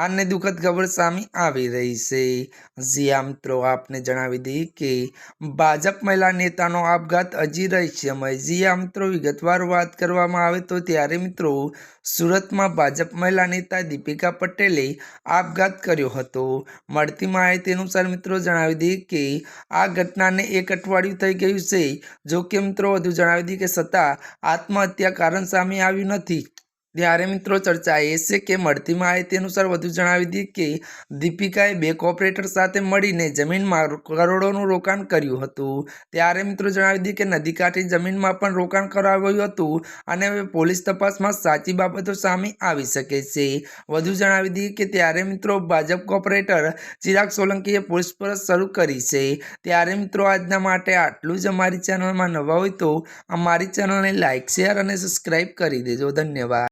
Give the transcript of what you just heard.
અને દુઃખદ ખબર સામે આવી રહી છે. જ્યાં મિત્રો, આપને જણાવી દઈએ કે ભાજપ મહિલા નેતાનો આપઘાત હજી રહસ્યમય. જ્યાં મિત્રો, વિગતવાર વાત કરવામાં આવે તો ત્યારે મિત્રો, સુરતમાં ભાજપ મહિલા નેતા દીપિકા પટેલે આપઘાત કર્યો હતો. મળતી માહિતી અનુસાર મિત્રો, જણાવી દઈએ કે આ ઘટનાને એક અઠવાડિયું થઈ ગયું છે. જો કે મિત્રો વધુ જણાવી દઈએ કે છતાં આત્મહત્યા કારણ સામે આવ્યું નથી. ત્યારે મિત્રો ચર્ચા એ છે કે મળતી માહિતી અનુસાર વધુ જણાવી દઈએ કે દીપિકાએ બે કોઓપરેટર સાથે મળીને જમીનમાં કરોડોનું રોકાણ કર્યું હતું. ત્યારે મિત્રો જણાવી દઈએ કે નદી કાંઠે જમીનમાં પણ રોકાણ કરાવ્યું હતું અને હવે પોલીસ તપાસમાં સાચી બાબતો સામે આવી શકે છે. વધુ જણાવી દઈએ કે ત્યારે મિત્રો ભાજપ કોઓપરેટર ચિરાગ સોલંકીએ પૂછપરછ શરૂ કરી છે. ત્યારે મિત્રો આજના માટે આટલું જ. અમારી ચેનલમાં નવા હોય તો અમારી ચેનલને લાઇક શેર અને સબસ્ક્રાઈબ કરી દેજો. ધન્યવાદ.